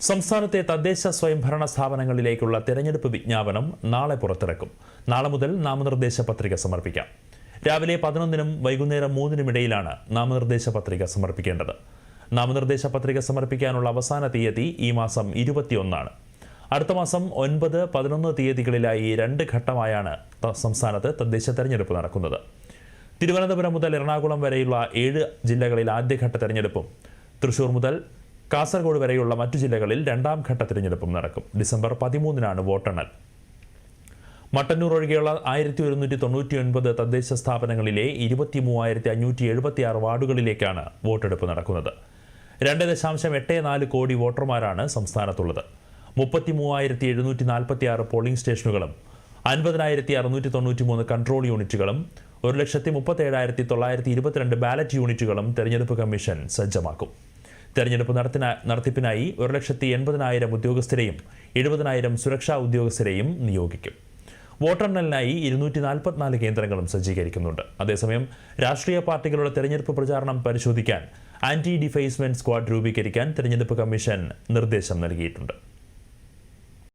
സംസ്ഥാനത്തെ തദ്ദേശ സ്വയംഭരണ സ്ഥാപനങ്ങളിലേക്കുള്ള തെരഞ്ഞെടുപ്പ് വിജ്ഞാപനം നാളെ പുറത്തിറക്കും. നാളെ മുതൽ നാമനിർദ്ദേശ പത്രിക സമർപ്പിക്കാം. രാവിലെ പതിനൊന്നിനും വൈകുന്നേരം മൂന്നിനുമിടയിലാണ് നാമനിർദ്ദേശ പത്രിക സമർപ്പിക്കേണ്ടത്. നാമനിർദ്ദേശ പത്രിക സമർപ്പിക്കാനുള്ള അവസാന തീയതി ഈ മാസം ഇരുപത്തിയൊന്നാണ്. അടുത്ത മാസം ഒൻപത് പതിനൊന്ന് തീയതികളിലായി രണ്ട് ഘട്ടമായാണ് സംസ്ഥാനത്ത് തദ്ദേശ തെരഞ്ഞെടുപ്പ് നടക്കുന്നത്. തിരുവനന്തപുരം മുതൽ എറണാകുളം വരെയുള്ള ഏഴ് ജില്ലകളിൽ ആദ്യഘട്ട തെരഞ്ഞെടുപ്പും. തൃശൂർ മുതൽ കാസർഗോഡ് വരെയുള്ള മറ്റു ജില്ലകളിൽ രണ്ടാം ഘട്ട തിരഞ്ഞെടുപ്പും നടക്കും. ഡിസംബർ പതിമൂന്നിനാണ് വോട്ടെണ്ണൽ. മട്ടന്നൂർ ഒഴികെയുള്ള ആയിരത്തി ഒരുന്നൂറ്റി തൊണ്ണൂറ്റി ഒൻപത് തദ്ദേശ സ്ഥാപനങ്ങളിലെ ഇരുപത്തി മൂവായിരത്തി അഞ്ഞൂറ്റി എഴുപത്തി ആറ് വാർഡുകളിലേക്കാണ് വോട്ടെടുപ്പ് നടക്കുന്നത്. രണ്ട് ദശാംശം എട്ട് നാല് കോടി വോട്ടർമാരാണ് സംസ്ഥാനത്തുള്ളത്. മുപ്പത്തി മൂവായിരത്തി എഴുന്നൂറ്റി നാൽപ്പത്തി ആറ് പോളിംഗ് സ്റ്റേഷനുകളും അൻപതിനായിരത്തി അറുന്നൂറ്റി തൊണ്ണൂറ്റി മൂന്ന് കൺട്രോൾ യൂണിറ്റുകളും ഒരു ലക്ഷത്തി മുപ്പത്തേഴായിരത്തി തൊള്ളായിരത്തി ഇരുപത്തിരണ്ട് ബാലറ്റ് യൂണിറ്റുകളും തെരഞ്ഞെടുപ്പ് കമ്മീഷൻ സജ്ജമാക്കും. തെരഞ്ഞെടുപ്പ് നടത്തിന നടത്തിപ്പിനായി ഒരു ലക്ഷത്തി എൺപതിനായിരം ഉദ്യോഗസ്ഥരെയും എഴുപതിനായിരം സുരക്ഷാ ഉദ്യോഗസ്ഥരെയും നിയോഗിക്കും. വോട്ടെണ്ണലിനായി ഇരുന്നൂറ്റി നാൽപ്പത്തിനാല് കേന്ദ്രങ്ങളും സജ്ജീകരിക്കുന്നുണ്ട്. അതേസമയം രാഷ്ട്രീയ പാർട്ടികളുടെ തെരഞ്ഞെടുപ്പ് പ്രചാരണം പരിശോധിക്കാൻ ആന്റി ഡിഫേസ്മെന്റ് സ്ക്വാഡ് രൂപീകരിക്കാൻ തെരഞ്ഞെടുപ്പ് കമ്മീഷൻ നിർദ്ദേശം നൽകിയിട്ടുണ്ട്.